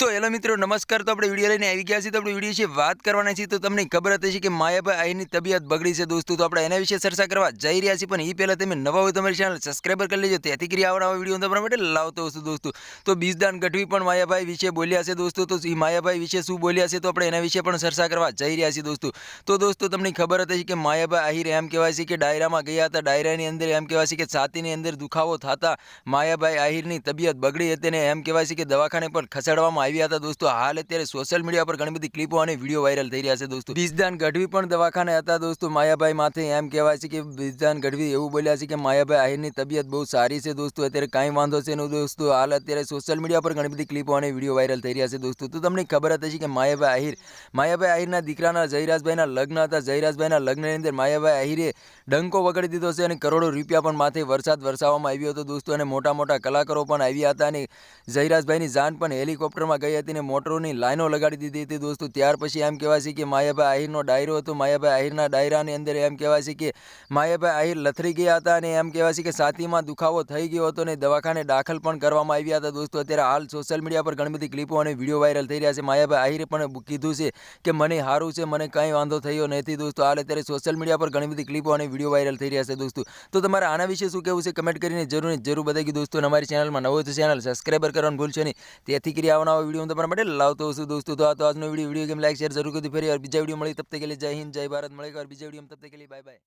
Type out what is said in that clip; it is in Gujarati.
તો હેલો મિત્રો, નમસ્કાર. તો આપણે વીડિયો લઈને આવી ગયા છીએ. તો આપણે વીડિયો છે વાત કરવાના છીએ. તો તમને ખબર હતી છે કે માયાભાઈ અહીંની તબિયત બગડી છે દોસ્તો. તો આપણે એના વિશે ચર્ચા કરવા જઈ રહ્યા છીએ. પણ એ પહેલાં તમે નવા હોય તમારી ચેનલ સબસ્ક્રાઈબર કરી લેજો. તેથી કરી આવવાના વીડિયો તમારા માટે લાવતો હશું દોસ્તો. તો બીજદાન ગઢવી પણ માયાભાઈ વિશે બોલ્યા છે દોસ્તો. તો એ માયાભાઈ વિશે શું બોલ્યા છે તો આપણે એના વિશે પણ ચર્ચા કરવા જઈ રહ્યા છીએ દોસ્તો. તો દોસ્તો, તમને ખબર હતી કે માયાભાઈ આહિર એમ કહેવાય છે કે ડાયરામાં ગયા હતા. ડાયરાની અંદર એમ કહેવાય છે કે છાતીની અંદર દુખાવો થતા માયાભાઈ આહિરની તબિયત બગડી હતી ને એમ કહેવાય છે કે દવાખાને પણ ખસેડવામાં આવ્યા હતા દોસ્તો. હાલ અત્યારે સોશિયલ મીડિયા પર ઘણી બધી ક્લિપો અને વીડિયો વાયરલ થઈ રહ્યા છે દોસ્તો. બીજદાન ગઢવી પણ દવાખાને હતા દોસ્તો. માયાભાઈ માથે એમ કહેવાય છે કે બીજદાન ગઢવી એવું બોલ્યા છે કે માયાભાઈ આહિરની તબિયત બહુ સારી છે દોસ્તો. અત્યારે કાંઈ વાંધો છે નહીં દોસ્તો. હાલ અત્યારે સોશિયલ મીડિયા પર ઘણી બધી ક્લિપો અને વીડિયો વાયરલ થઈ રહ્યા છે દોસ્તો. તો તમને ખબર હતી કે માયાભાઈ આહિર, માયાભાઈ આહિરના દીકરાના જયરાજભાઈના લગ્ન હતા. જયરાજભાઈના લગ્નની અંદર માયાભાઈ આહિરે ડંકો વગાડી દીધો છે અને કરોડો રૂપિયા પણ માથે વરસાદ વરસાવવામાં આવ્યો હતો દોસ્તો. અને મોટા મોટા કલાકારો પણ આવ્યા હતા અને જયરાજભાઈની જાન પણ હેલિકોપ્ટરમાં ગઈ હતી ને મોટરોની લાઈનો લગાડી દીધી હતી દોસ્તો. ત્યાર પછી એમ કહેવાય છે કે માયાભાઈ આહિરનો ડાયરો હતો. માયાભાઈ આહિરના ડાયરાની અંદર એમ કહેવાય છે કે માયાભાઈ આહિર લથરી ગયા હતા અને એમ કહેવાય છે કે છાતીમાં દુખાવો થઈ ગયો હતો અને દવાખાને દાખલ પણ કરવામાં આવ્યા હતા દોસ્તો. અત્યારે હાલ સોશિયલ મીડિયા પર ઘણી બધી ક્લિપો અને વીડિયો વાયરલ થઈ રહ્યા છે. માયાભાઈ આહિરે પણ કીધું છે કે મને સારું છે, મને કંઈ વાંધો થયો નથી દોસ્તો. હાલ અત્યારે સોશિયલ મીડિયા પર ઘણી બધી ક્લિપો અને વીડિયો વાયરલ થઈ રહ્યા છે દોસ્તો. તો તમારે આના વિશે શું કહેવું છે? કમેન્ટ કરીને જરૂર ને જરૂર બતાવી દોસ્તો. અને અમારી ચેનલમાં નવો તો ચેનલ સબસ્ક્રાઈબર કરવાનું ભૂલશો નહીં. તેથી કરી આવવાના વીડિયો હું તમારા માટે લાવતો છું દોસ્તો. તો આ તો આજનો video video game like, share જરૂર કરી ફરી બીજા વીડિયો મળી તબ તક કે જય હિન્દ, જય ભારત. મળે બીજા વીડિયો તબ તક કે બાય બાય